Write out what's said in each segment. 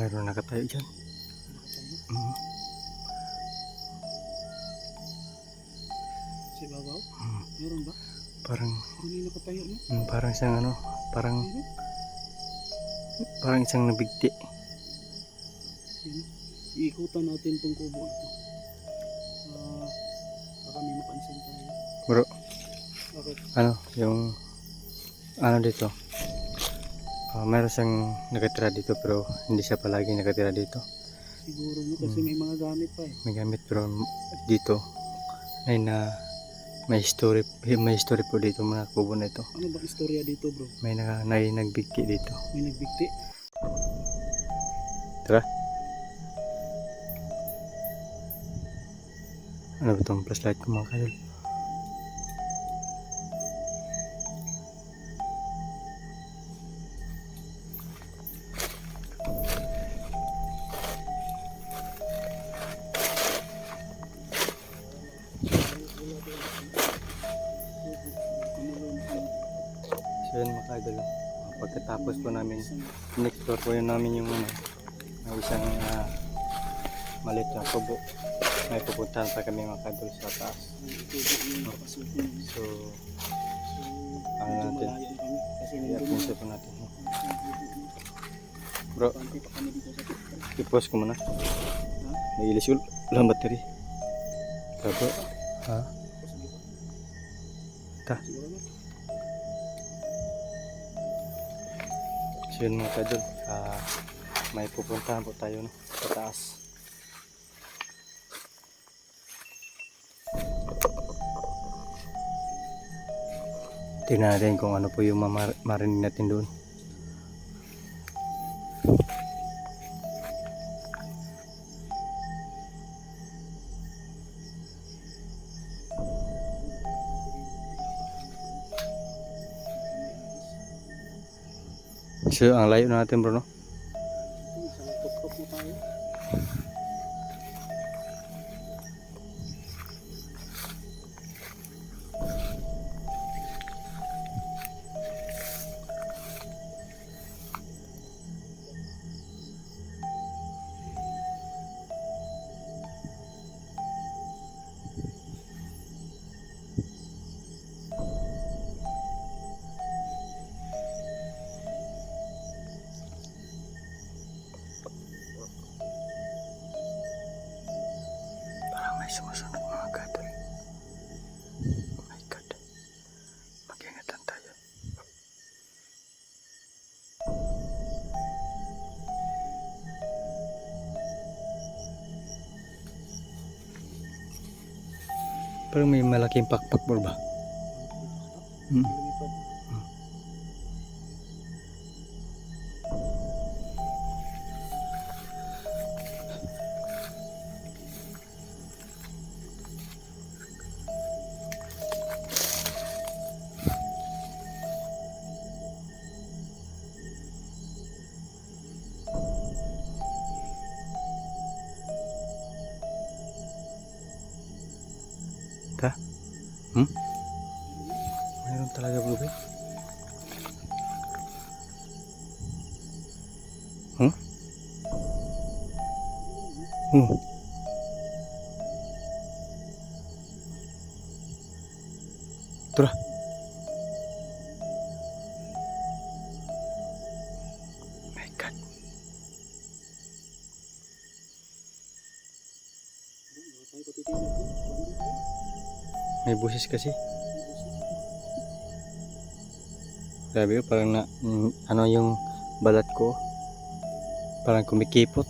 Mayroon nakatayo dyan. Mm. Sa ibabaw? Mm. Meron ba? Parang, Ano yung nakatayo no? mm, parang isang ano, parang, Meron? parang isang nabigti. Yan. Iikutan natin tong kubo ito. Ah, baka may mapansin tayo. Bro, Bakit? ano, yung, ano dito, ah mayroon siyang nakatira dito pero hindi siya palagi nakatira dito. Siguro no? Kasi Mm. may mga gamit pa eh. May gamit pero dito, ay na, may story, may story po dito mga kubo na ito. Ano ba istorya dito bro? May, na, may nagbigti dito. May nagbigti? Tara. Ano ba itong flashlight ko mga kadol? So yun mga kadol. ah, Pagkatapos po namin, in-explore po yun namin yung ano, may isang uh, maliit na kubo. May pupuntahan pa kami mga kadol sa taas. So, ano natin? Kasi i-appunsa po natin. no? Bro, i-pause ko muna. May ilis ul. Walang battery. Bro. Ha? Ta. So yun mga kadol. ah may pupuntahan po tayo no, sa taas. Tingnan natin kung ano po yung marinig natin doon. Ang layo na natin bro no? Parang may malaking pakpak ba? Hmm. Ta? Hmm? Mayroon talaga ba? Hmm? Hmm. Tara. Busis kasi. Grabe ko, parang na, mm, ano yung balat ko. Parang kumikipot.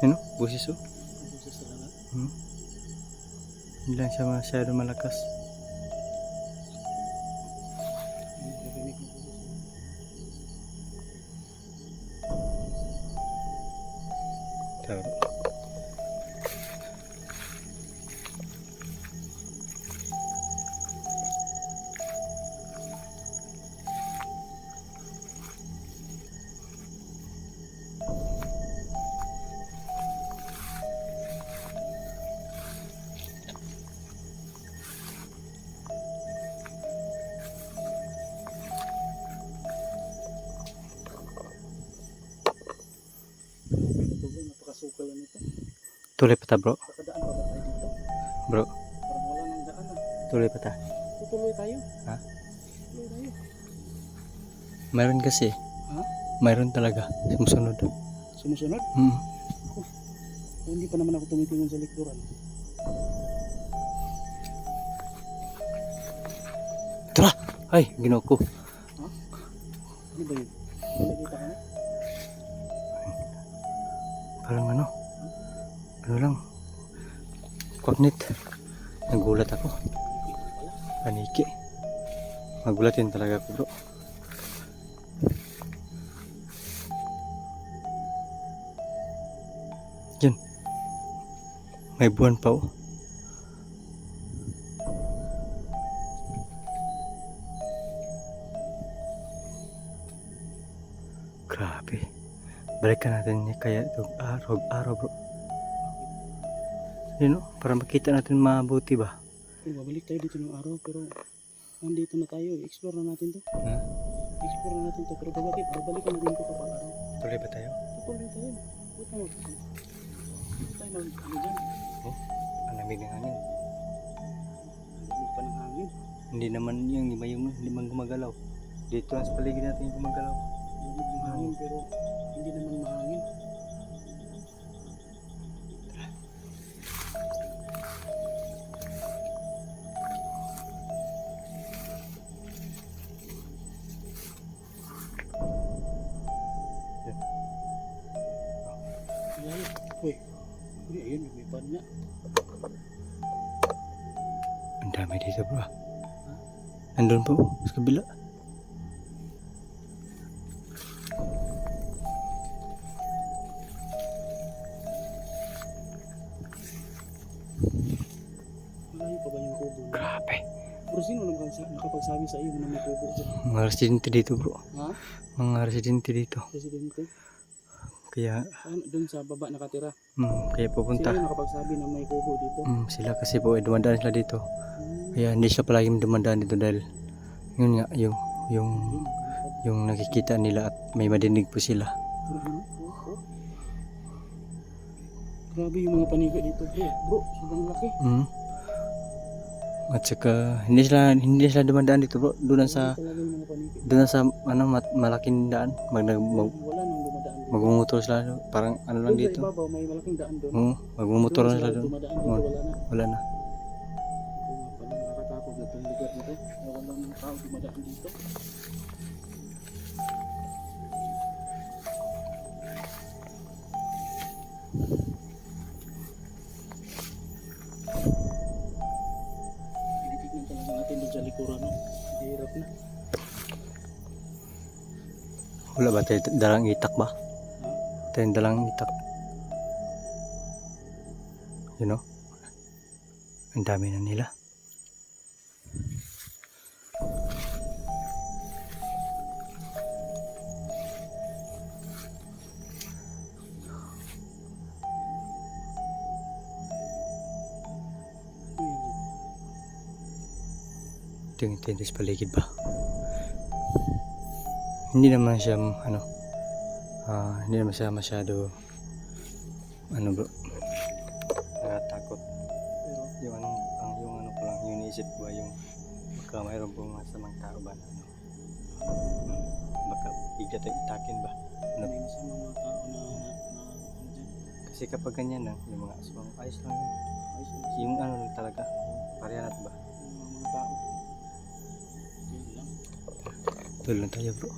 Ano? Busis oh. Boses talaga. Hmm. Hindi lang siya masyado malakas. Tuloy pa ta bro. Bro, tuloy pa ta. Tutuloy tayo. Ha? Tuloy tayo. Mayroon kasi. Ha? Mayroon talaga. Sumusunod. Sumusunod? Hmm. O, hindi pa naman ako tumitingin sa likuran. Tara! Ay, ginoo ko. Ano ba yun? Parang ano? Ano lang? Kwagnit. Nagulat ako. Paniki. Magulatin talaga ako bro. Yan. May buwan pa oh. Grabe. Balikan natin niya kaya itong araw, araw bro. Yun para makita natin mabuti ba? Babalik tayo dito ng araw pero nandito na tayo. Explore na natin to. Ha? Explore na natin to. Pero babalik, babalikan natin to kapag araw. Tuloy ba tayo? Tutuloy tayo. Tayo mag... Huwag tayo mag... Ano dyan? Ang lamig ng hangin. Lamig pa ng hangin. Hindi naman yung iba yung man gumagalaw. Dito lang sa paligid natin yung gumagalaw. Lamig ng hangin pero Nandun po sa kabila. Malayo pa ba yung kubo? Grabe. Pero sino nakapagsa- nakapagsabi sa iyo na may kubo dyan? Mga residente dito bro. Ha? Mga residente dito. Presidente? Kaya, Saan? Doon sa baba nakatira. hmm, kaya pupunta. yung nakapagsabi na may kubo dito? Hmm, sila kasi po, eh, dumadaan sila dito. Hmm. Kaya hindi siya palaging dumadaan dito dahil yun nga, yung, yung, Yun. yung nakikita nila at may madinig po sila. Grabe, yung mga paniga dito. Bro, bro, sobrang laki. Hmm. At saka, hindi sila, hindi sila dumadaan dito bro. Doon sa, doon sa, ano, mat- malaking daan. Mag, mag, magmumotor sila. Parang ano lang sa dito. ibabaw, may malaking daan doon. Oo, magmumotor lang sila doon. Oo. wala na. Wala na. Tao dumadaan dito. Tinitignan talaga natin doon sa likuran. Hirap na. Wala ba tayo dalang itak ba? Ha? Tayo dalang itak. You know? Ang dami na nila. Tingin-tingin sa paligid ba? Hindi naman siya, ano, ah, hindi naman siya masyado, ano bro, nakatakot. Pero Yung ano, ang yung ano ko lang, yung iniisip ko ay yung baka mayroon pong masamang tao ba na ano, hmm, baka bigla tayo itakin ba? Ano, may masama mga tao na, na, na ano kasi kapag ganyan lang, yung mga aswang, ayos lang yun. Ayos lang. Yung ano lang talaga, parihanat ba? Tuloy lang tayo bro.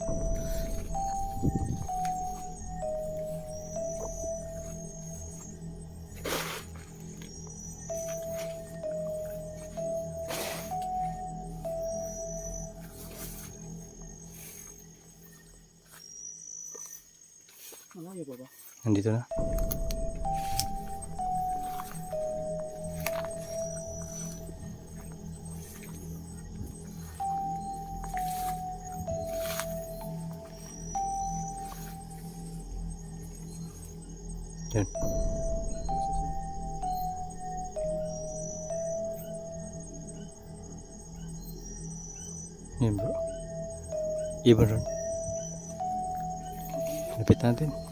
Yan. Yan bro. Iba ron. Lapit natin.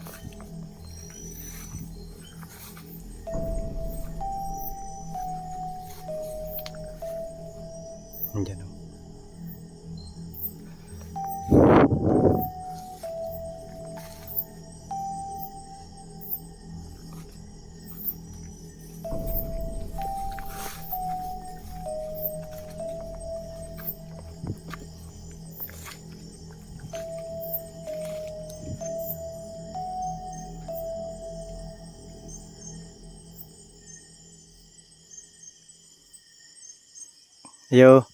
Yo.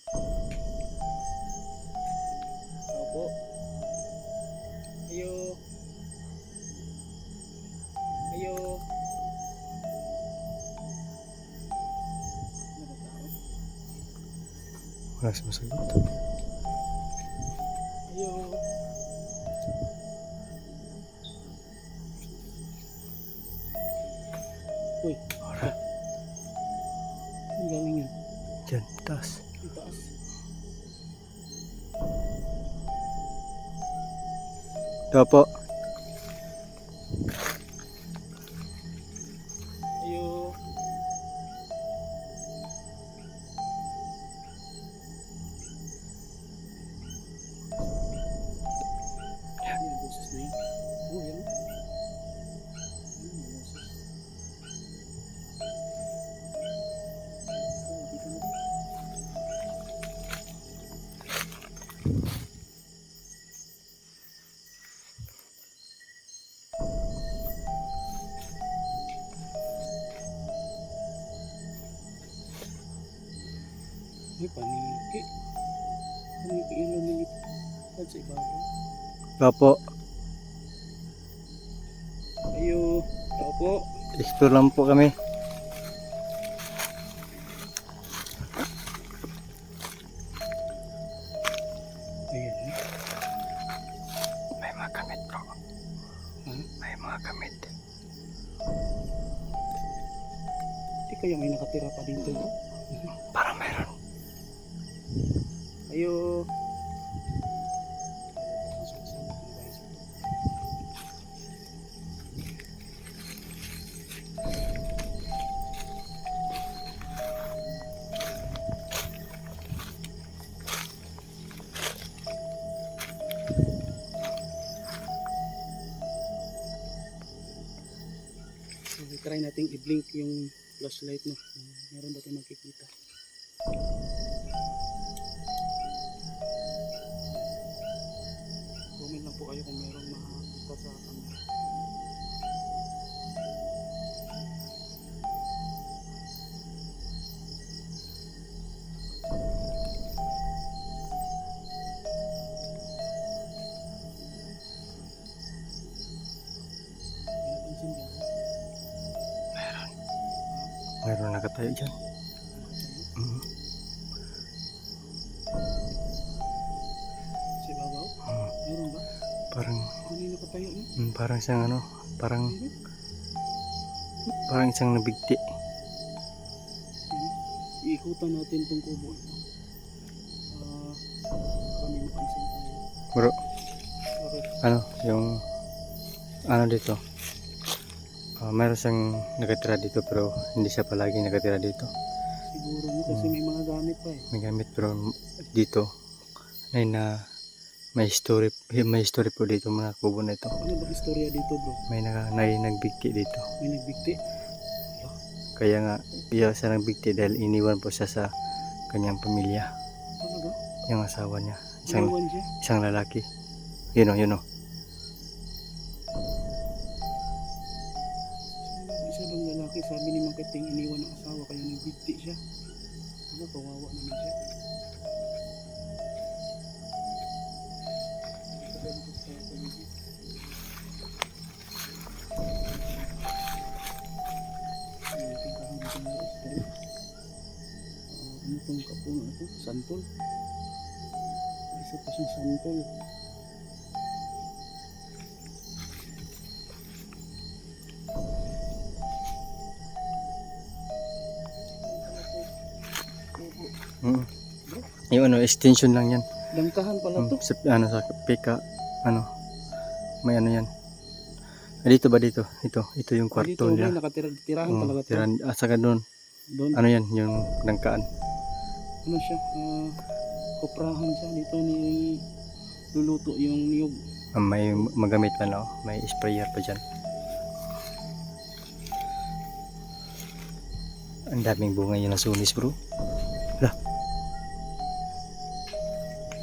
Opo. Ayo. Ayo. Wala sumasagot. Ayo. Uy, Ito Ito po. Ayo, tao po. Explore lang po kami. Nating i-blink yung flashlight no. Meron ba tayong makikita? Comment lang po kayo kung merong makakita sa Meron nakatayo dyan. Mm. Si Babaw? Mm. Meron ba? Parang, yung nakatayo no? mm, parang siyang ano, parang, parang isang nabigti. Iikutan natin tong kubo. Ah, kami mapansin tayo. Bro, ano, yung, ano dito. Ah, meron siyang nakatira dito pero hindi siya palagi nakatira dito. Siguro mo kasi Hmm. may mga gamit pa eh. May gamit pero dito ay na may story may story po dito mga kubo na ito. Ano ba istorya dito bro? May naka, may nagbigti dito. May nagbigti? Kaya nga, kaya siya nagbigti dahil iniwan po siya sa kanyang pamilya, Talaga? yung asawa niya. Isang, isang lalaki. Yun o, yun o. nagbigti siya. Ano, kawawa naman siya. Ano tong kapuno ito? Santol. Isa pa siyang santol. Mm. Extension lang yan. Dangkahan pala Mm, to. sa, ano, sa pika, ano, may ano yan. Ah, dito ba dito? Ito, ito yung Dito kwarto may nila. nakatira tirahan Mm, talaga to. tiran, at saka doon, Doon. ano yan, yung dangkaan. ano siya, ah, kuprahan siya dito ni luluto yung niyog. Ah, may magamit pa no? May sprayer pa dyan. Ang daming bunga yun ng sunis bro.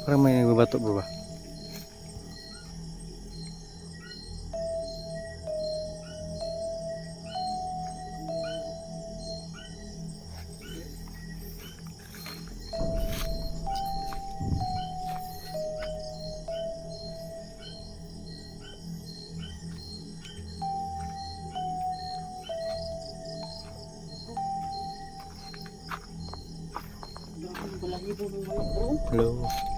Parang may nagbabato ba? Bro. Hello.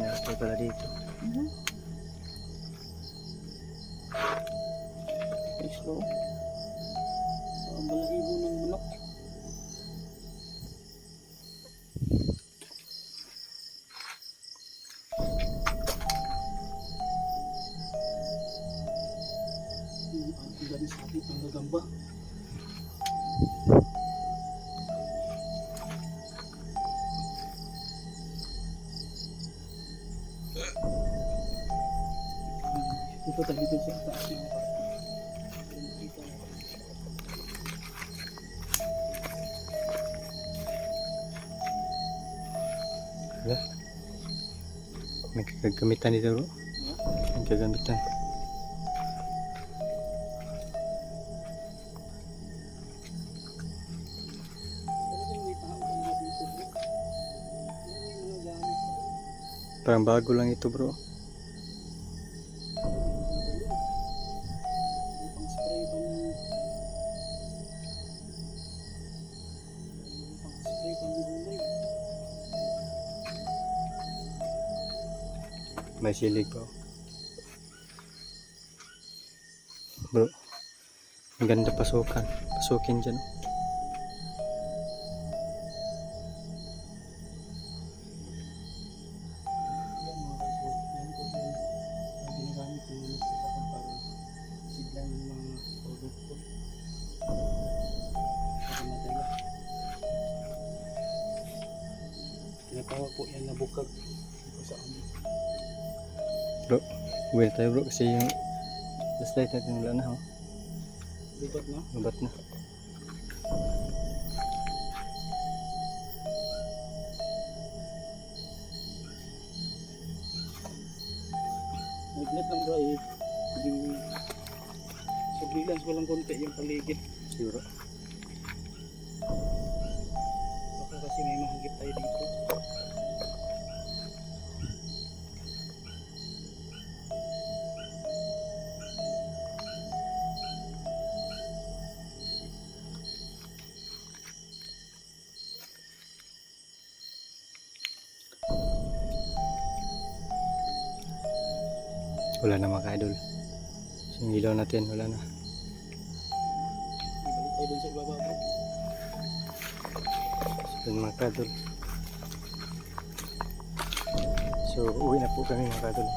May kinakapal pala dito. Guys bro. Ang balahibo ng. Yung ang dami sakit ng gagamba. Bro. May mga gamit pa. Parang bago lang ito bro. May pa. Bro. Ang ganda pasukan. Pasukin dyan. Tinatawag po yan na bukag Na tayo bro kasi yung last light natin wala na. Oh. Lipat na. Mabat na. Nagnet lang bro eh. Yung surveillance ko lang konti yung paligid. Siguro. Baka kasi may mahagip tayo dito. Wala na mga idol. Yung ilaw natin wala na. So yun mga kadol. So uwi na po kami mga kadol.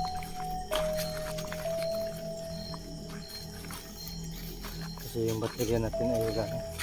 Kasi yung baterya natin ay wala na.